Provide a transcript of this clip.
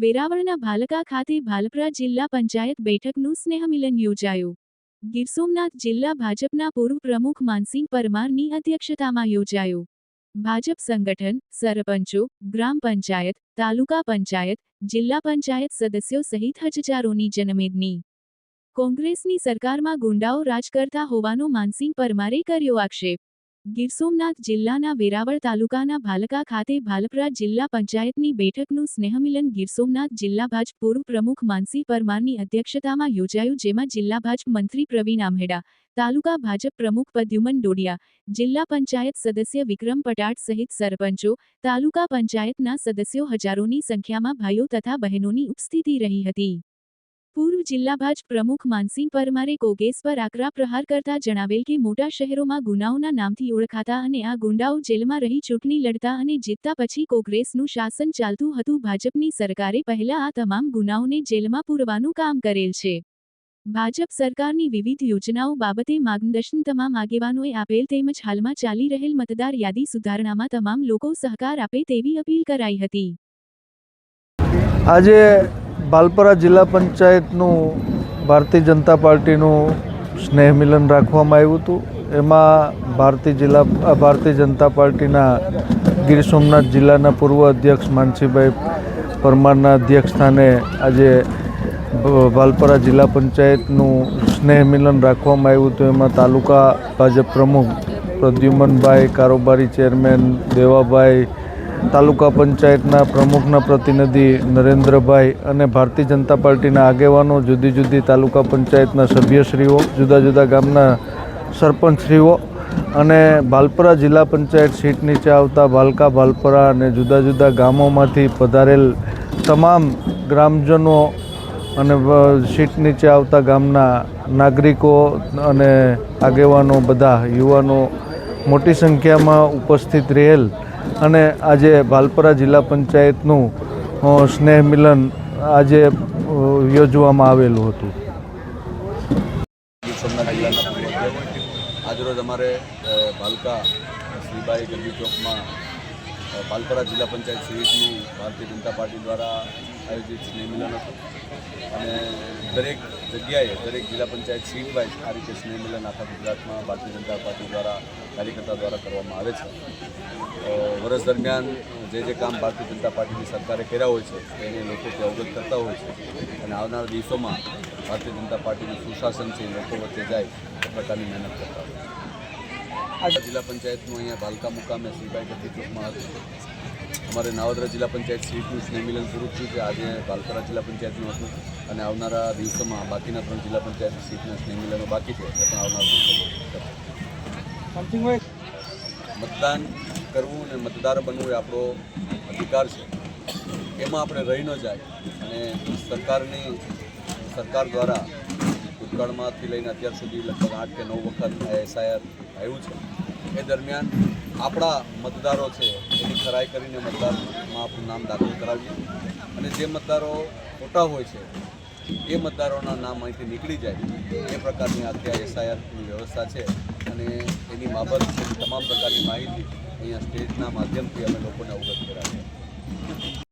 વેરાવળના ભાલકા ખાતે ભાલપરા જિલ્લા પંચાયત બેઠકનું સ્નેહમિલન યોજાયું. ગીર સોમનાથ જિલ્લા ભાજપના પૂર્વ પ્રમુખ માનસિંહ પરમારની અધ્યક્ષતામાં યોજાયું. ભાજપ સંગઠન, સરપંચો, ગ્રામ પંચાયત, તાલુકા પંચાયત, જિલ્લા પંચાયત સદસ્યો સહિત હજારોની જનમેદની. કોંગ્રેસની સરકારમાં ગુંડાઓ રાજ કરતા હોવાનો માનસિંહ પરમારે કર્યો આક્ષેપ. ગીર સોમનાથ જિલ્લાના વેરાવળ તાલુકાના ભાલકા ખાતે ભાલપરા જિલ્લા પંચાયતની બેઠકનું સ્નેહમિલન ગીર સોમનાથ જિલ્લા ભાજપ પૂર્વ પ્રમુખ માનસિંહ પરમારની અધ્યક્ષતામાં યોજાયું, જેમાં જિલ્લા ભાજપ મંત્રી પ્રવીણ આમહેડા તાલુકા ભાજપ પ્રમુખ પદ્યુમન ડોડિયા, જિલ્લા પંચાયત સદસ્ય વિક્રમ પટાટ સહિત સરપંચો, તાલુકા પંચાયતના સદસ્યો હજારોની સંખ્યામાં ભાઈઓ તથા બહેનોની ઉપસ્થિતિ રહી હતી. પૂર્વ જિલ્લા ભાજપ પ્રમુખ માનસિંહ પરમારે કોગેસ પર આકરા પ્રહાર કરતા જણાવેલ કે મોટા શહેરોમાં ગુનાઓના નામથી ઓળખાતા અને આ ગુંડાઓ જેલમાં રહી ચૂંટણી લડતા અને જીતતા પછી કોંગ્રેસનું શાસન ચાલતું હતું, ભાજપની સરકારે પહેલા આ તમામ ગુનાઓને જેલમાં પૂરવાનું કામ કરેલ છે. ભાજપ સરકારની વિવિધ યોજનાઓ બાબતે માર્ગદર્શન તમામ આગેવાનોએ આપેલ તેમજ હાલમાં ચાલી રહેલ મતદાર યાદી સુધારણામાં તમામ લોકો સહકાર આપે તેવી અપીલ કરાઈ હતી. આજે ભાલપરા જિલ્લા પંચાયતનું ભારતીય જનતા પાર્ટીનું સ્નેહ મિલન રાખવામાં આવ્યું હતું. એમાં ભારતીય જિલ્લા ભારતીય જનતા પાર્ટીના ગીર સોમનાથ જિલ્લાના પૂર્વ અધ્યક્ષ માનસીભાઈ પરમારના અધ્યક્ષ સ્થાને આજે વાલપરા જિલ્લા પંચાયતનું સ્નેહ મિલન રાખવામાં આવ્યું હતું. એમાં તાલુકા ભાજપ પ્રમુખ પ્રદ્યુમનભાઈ કારોબારી ચેરમેન દેવાભાઈ તાલુકા પંચાયતના પ્રમુખના પ્રતિનિધિ નરેન્દ્રભાઈ અને ભારતીય જનતા પાર્ટીના આગેવાનો, જુદી જુદી તાલુકા પંચાયતના સભ્યશ્રીઓ, જુદા જુદા ગામના સરપંચશ્રીઓ અને ભાલપરા જિલ્લા પંચાયત સીટ નીચે આવતા ભાલકા, ભાલપરા અને જુદા જુદા ગામોમાંથી પધારેલ તમામ ગ્રામજનો અને સીટ નીચે આવતા ગામના નાગરિકો અને આગેવાનો, બધા યુવાનો મોટી સંખ્યામાં ઉપસ્થિત રહેલ. અને આજે ભાલપરા જિલ્લા પંચાયતનું સ્નેહ મિલન આજે યોજવામાં આવેલું હતું. આજરોજ અમારે ભાલકા શ્રીબાઈ ગંદી ચોકમાં પાલપરા જિલ્લા પંચાયત સીટનું ભારતીય જનતા પાર્ટી દ્વારા આયોજિત સ્નેહ મિલન હતું. અને દરેક જગ્યાએ દરેક જિલ્લા પંચાયત સીટ વાઇઝ આ રીતે સ્નેહ આખા ગુજરાતમાં ભારતીય જનતા પાર્ટી દ્વારા, કાર્યકર્તા દ્વારા કરવામાં આવે છે. વર્ષ દરમિયાન જે જે કામ ભારતીય જનતા પાર્ટીની સરકારે કર્યા હોય છે, એને લોકો ત્યાં અવગત કરતા હોય છે. અને આવનારા દિવસોમાં ભારતીય જનતા પાર્ટીનું સુશાસન છે લોકો વચ્ચે જાય એ પ્રકારની મહેનત કરતા હોય છે. જિલ્લા પંચાયતનું અહીંયા ભાલકા મુકામે ગતિ ચોકમાં હતું. અમારે નાવદરા જિલ્લા પંચાયત સીટનું સ્નેહમિલન પૂરું થયું છે. આજે ભાલપરા જિલ્લા પંચાયતનું હતું અને આવનારા દિવસોમાં બાકીના ત્રણ જિલ્લા પંચાયત સીટના સ્નેહમિલનો બાકી છે. પણ આવનારા દિવસો મતદાન કરવું અને મતદાર બનવું એ આપણો અધિકાર છે. એમાં આપણે રહી ન જાય અને સરકારની, સરકાર દ્વારા ભૂતકાળમાંથી લઈને અત્યાર સુધી લગભગ આઠ કે નવ વખત એસઆઈઆર આવ્યું છે. એ દરમિયાન આપણા મતદારો છે, એની ખરાઈ કરીને મતદારમાં આપણું નામ દાખલ કરાવીએ. અને જે મતદારો ખોટા હોય છે, એ મતદારોના નામ અહીંથી નીકળી જાય. એ પ્રકારની આખી આ એસઆઈઆરની વ્યવસ્થા છે અને એની બાબત તમામ પ્રકારની માહિતી અહીંયા સ્ટેજના માધ્યમથી અમે લોકોને અવગત કરાવીએ.